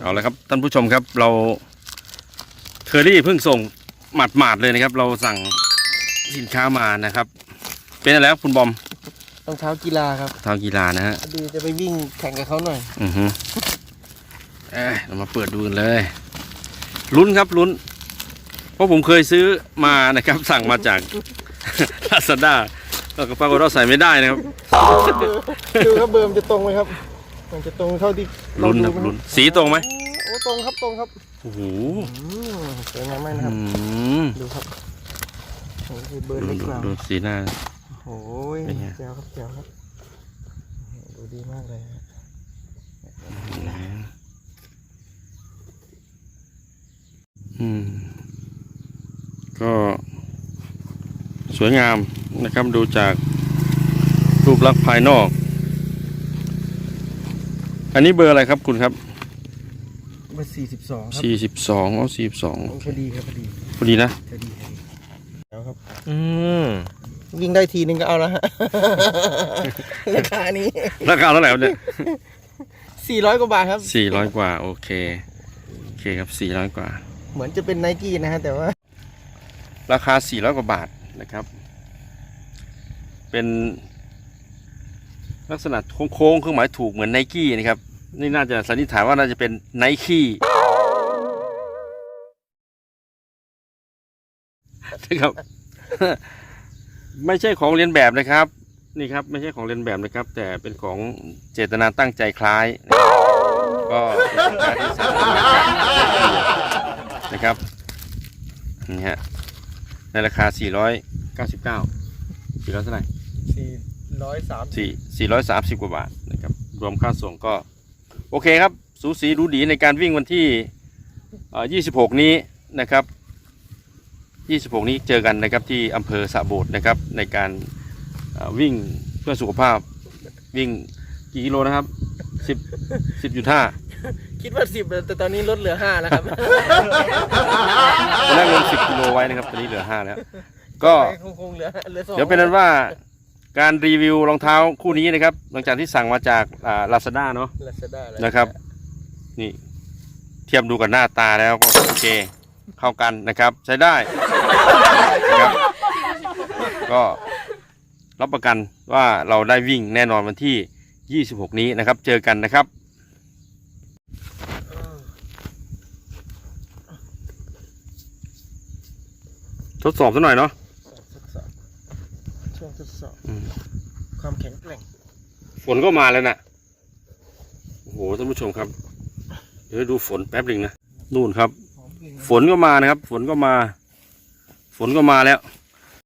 เอาละครับท่านผู้ชมครับเราเคอรี่เพิ่งส่งหมาดๆเลยนะครับ เราสั่งสินค้ามานะครับ เป็นอะไรครับคุณบอมรองเท้ากีฬาครับทางกีฬานะฮะพอดีจะไปวิ่งแข่งกับเขาหน่อย อือฮึเอ้ยเรามาเปิดดูกันเลยลุ้นครับลุ้น เพราะผมเคยซื้อมานะครับ สั่งมาจากลาซาด้าแล้วก็ปรากฏว่าใส่ไม่ได้นะครับ ดูครับเบอร์มันจะตรงไหมครับ มันจะตรงเท่าที่เาลุ้นครับดูไหมลุ้นสีตรงไหมโอ้ตรงครับตรงครับโอ้โหอืมสวยงามมากนะครับอืมดูครับนี่คือเบอร์ดูเล็กดูกว่าดูสีหน้าโอ้ยเป็นไงแจ๋วครับแจ๋วครับดูดีมากเลยฮะอืมก็สวยงามนะครับดูจากรูปลักษณ์ภายนอก อันนี้เบอร์อะไรครับคุณครับเบอร์สี่สิบสองครับสี่สิบสองอ๋อสี่สิบสองโอ้พอดีครับพอดีพอดีนะพอดีพอดีแจ๋วครับ อืมวิ่งได้ทีนึงก็เอาแล้วฮะ ราคานี้ราคาเท่าไหร่ครับเนี่ยสี่ร้อยกว่าบาทครับสี่ร้อยกว่าโอเคโอเคครับสี่ร้อยกว่า เหมือนจะเป็นไนกี้นะฮะแต่ว่า ราคาสี่ร้อยกว่าบาทนะครับ เป็นลักษณะโค้งๆเครื่องหมายถูกเหมือนไนกี้นะครับ นี่น่าจะสันนิษฐานว่าน่าจะเป็นไนกี้นะครับ ไม่ใช่ของเรียนแบบนะครับ นี่ครับ ไม่ใช่ของเรียนแบบนะครับ แต่เป็นของเจตนาตั้งใจคล้ายนะครับก็เป็นสินค้าที่สามารถมาจากนะครับนี่ฮะในราคา 499 400เท่าไหร่สี่ร้อยสามสี่สี่ร้อยสามสิบกว่าบาทนะครับ รวมค่าส่งก็ โอเคครับ สูสีดูดีในการวิ่งวันที่ยี่สิบหกนี้นะครับยี่สิบหกนี้เจอกันนะครับที่อำเภอสะโบดนะครับในการเอ่อวิ่งเพื่อสุขภาพวิ่งกี่กิโลนะครับสิบสิบจุดห้าคิดว่าสิบแต่ตอนนี้ลดเหลือห้าแล้วครับตอนแรกลงสิบกิโลไว้นะครับตอนนี้เหลือห้าแล้วก็คงคงเหลือเหลือสองเดี๋ยวเป็นนั้นว่า การรีวิวรองเท้าคู่นี้นะครับ หลังจากที่สั่งมาจากลาซาด้าเนาะลาซาด้านะครับ นี่เทียบดูกับหน้าตาแล้วก็โอเคเข้ากันนะครับ ใช้ได้นะครับก็รับประกันว่าเราได้วิ่งแน่นอนวันที่ 26 นี้นะครับ เจอกันนะครับทดสอบสักหน่อยเนาะช่วง ทดสอบอืมความแข็งแกร่งฝนก็มาแล้วนะโอ้โหท่านผู้ชมครับ เดี๋ยวดูฝนแป๊บหนึ่งนะนู่นครับ หอมกลิ่นฝนก็มานะครับ ฝนก็มา ฝนก็มาแล้ว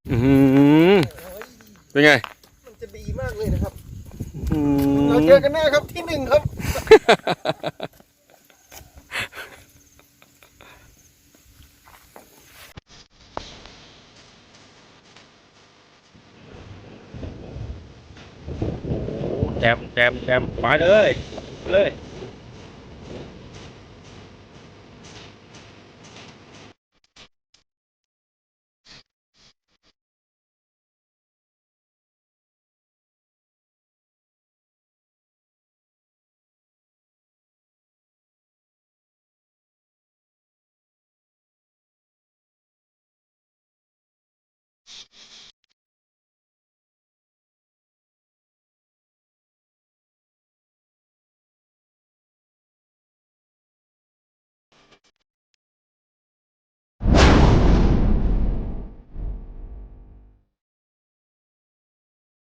อือหือเป็นไงมันจะดีมากเลยนะครับ อืเรามเจอกันแน่ครับที่หนึ่งครับ แจมแจมแจมมาเลยเลย